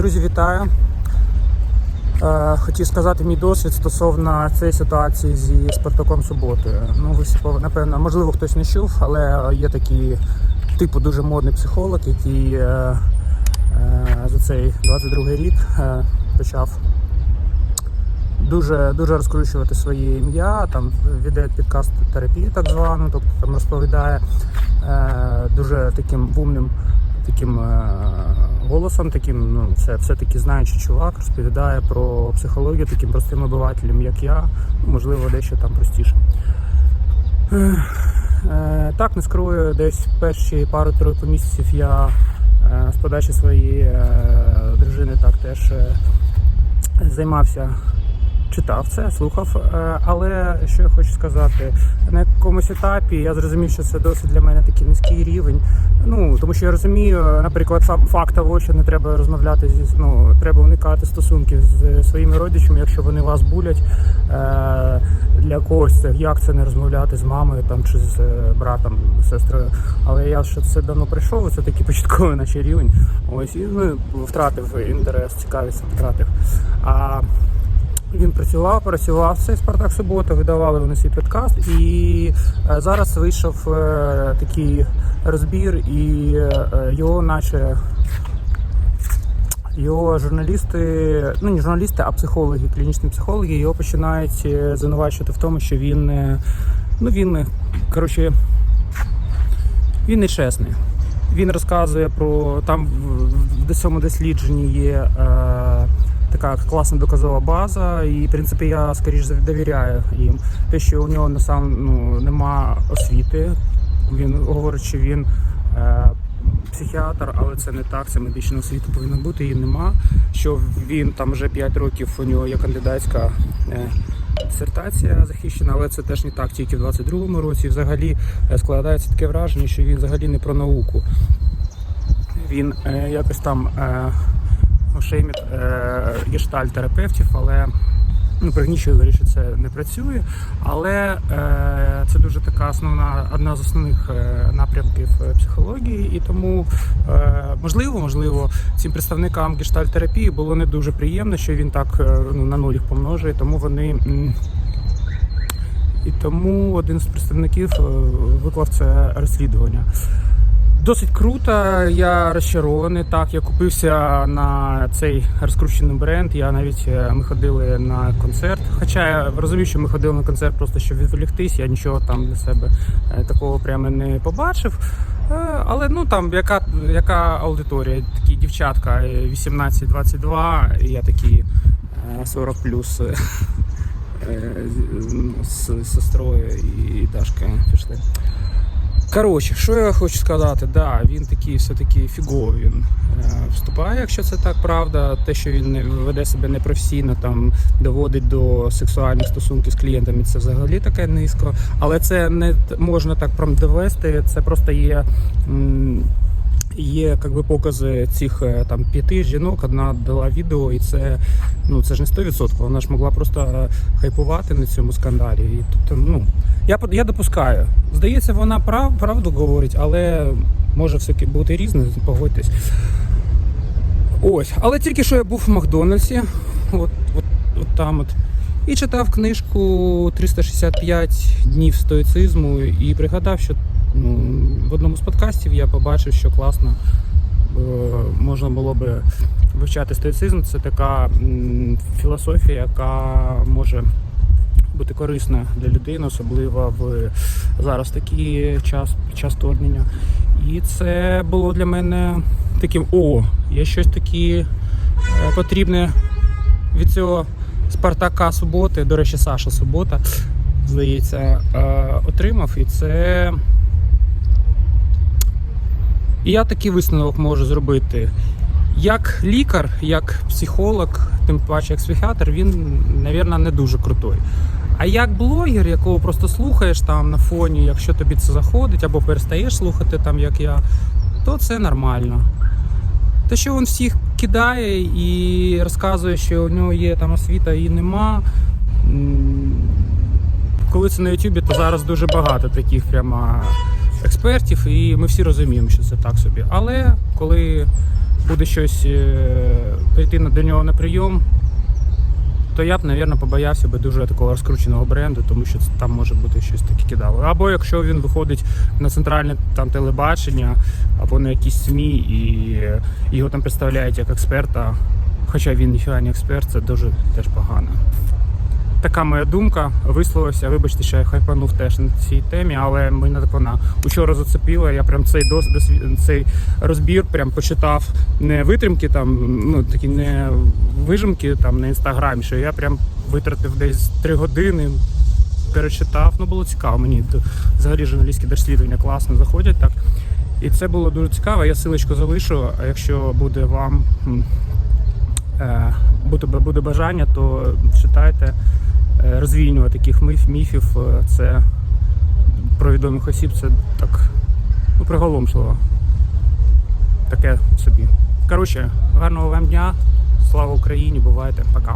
Друзі, вітаю. Е, Хотів сказати мій досвід стосовно цієї ситуації зі Спартаком Суботою. Ну, ви напевно, можливо, хтось не чув, але є такий типу дуже модний психолог, який е, е, за цей 22 рік почав дуже дуже розкручувати своє ім'я, там веде підкаст терапії, так звану, тобто там розповідає дуже таким умним таким е, голосом, таким, ну, це все-таки знаючий чувак, розповідає про психологію таким простим обивателем, як я, ну, можливо, дещо там простіше. Е, Так, не скрою, десь перші пару-тройку місяців я е, з подачі своєї дружини так теж займався читав це, слухав. Е, Але що я хочу сказати, на якомусь етапі я зрозумів, що це досить для мене такий низький рівень. Ну тому що я розумію, наприклад, сам факт того, що не треба розмовляти зі ну, треба уникати стосунків з своїми родичами, якщо вони вас булять. Е, Для когось це як це не розмовляти з мамою там чи з е, братом, сестрою. Але я що це давно прийшов, це такий початковий наче рівень. Ось і ну, втратив інтерес, цікавість втратив. А він працював, працював цей Спартак Субота, видавали вони свій підкаст, і е, зараз вийшов е, такий розбір, і е, його наче його журналісти, ну не журналісти, а психологи, клінічні психологи, його починають звинувачувати в тому, що він, ну він, коротше, він нечесний. Він розказує про там в- цьому дослідженні є така класна доказова база, і в принципі я скоріш довіряю їм. Те, що у нього сам ну нема освіти. Він говорить, що він е, психіатр, але це не так. Це медична освіта повинна бути, її нема. Що він там вже 5 років у нього є кандидатська. Е, Дисертація захищена, але це теж не так, тільки в 22-му році. Взагалі е, складається таке враження, що він взагалі не про науку. Він е, якось там е, шеймить е, гештальт-терапевтів, але ну, пригнічує, що це не працює. Але е, це дуже така основна, одна з основних е, напрямків е, психології, і тому е, можливо, можливо, цим представникам гештальт-терапії було не дуже приємно, що він так ну, на нуль помножує, тому вони. і тому один з представників виклав це розслідування. Досить круто, я розчарований. Так, я купився на цей розкручений бренд. Я навіть е, ми ходили на концерт. Хоча я розумію, що ми ходили на концерт просто щоб відволіктись. Я нічого там для себе е, такого прямо не побачив. Е, Але ну там яка, яка аудиторія? Такі дівчатка е, 18-22, і я такі е, 40 плюс з сестрою і Дашкою пішли. Коротше, що я хочу сказати, да, він такий все-таки фіговий він е, вступає, якщо це так правда. Те, що він веде себе непрофесійно, там доводить до сексуальних стосунків з клієнтами, це взагалі таке низько. Але це не можна так прям довести. Це просто є. м, Є як би, покази цих е, там п'яти жінок, одна дала відео, і це ну це ж не 100%, Вона ж могла просто е, хайпувати на цьому скандалі. І тут, ну я я допускаю. Здається, вона прав, правду говорить, але може все бути різне, погодьтесь. Ось, але тільки що я був в Макдональдсі, от, от, от там от. І читав книжку 365 днів стоїцизму і пригадав, що ну, в одному з подкастів я побачив, що класно е, можна було би вивчати стоїцизм. Це така філософія, яка може бути корисна для людини, особливо в зараз такий час, час вторгнення. І це було для мене таким: о, є щось таке потрібне від цього Спартака суботи. До речі, Саша Субота, здається, е, отримав. І це. І я такий висновок можу зробити. Як лікар, як психолог, тим паче як психіатр, він, мабуть, не дуже крутой. А як блогер, якого просто слухаєш там на фоні, якщо тобі це заходить, або перестаєш слухати, там як я, то це нормально. Те, що він всіх кидає і розказує, що у нього є там освіта і нема. Коли це на Ютубі, то зараз дуже багато таких прямо експертів, і ми всі розуміємо, що це так собі. Але коли буде щось е, прийти до нього на прийом, то я б, мабуть, побоявся би дуже такого розкрученого бренду, тому що там може бути щось таке кидало. Або якщо він виходить на центральне там телебачення, або на якісь СМІ, і його там представляють як експерта, хоча він ніфіга не експерт, це дуже теж погано. Така моя думка висловився. Вибачте, що я хайпанув теж на цій темі, але мене так вона учора зацепила. Я прям цей дос, досвід- цей розбір прям почитав не витримки, там ну такі не вижимки там на інстаграмі. Що я прям витратив десь три години, перечитав. Ну було цікаво. Мені взагалі журналістські дослідження класно заходять так. І це було дуже цікаво. Я силочку залишу. А якщо буде вам е, буде, бажання, то читайте е, таких міф, міфів. е, Це про відомих осіб, це так ну, приголомшливо. Таке собі. Коротше, гарного вам дня. Слава Україні! Бувайте, пока.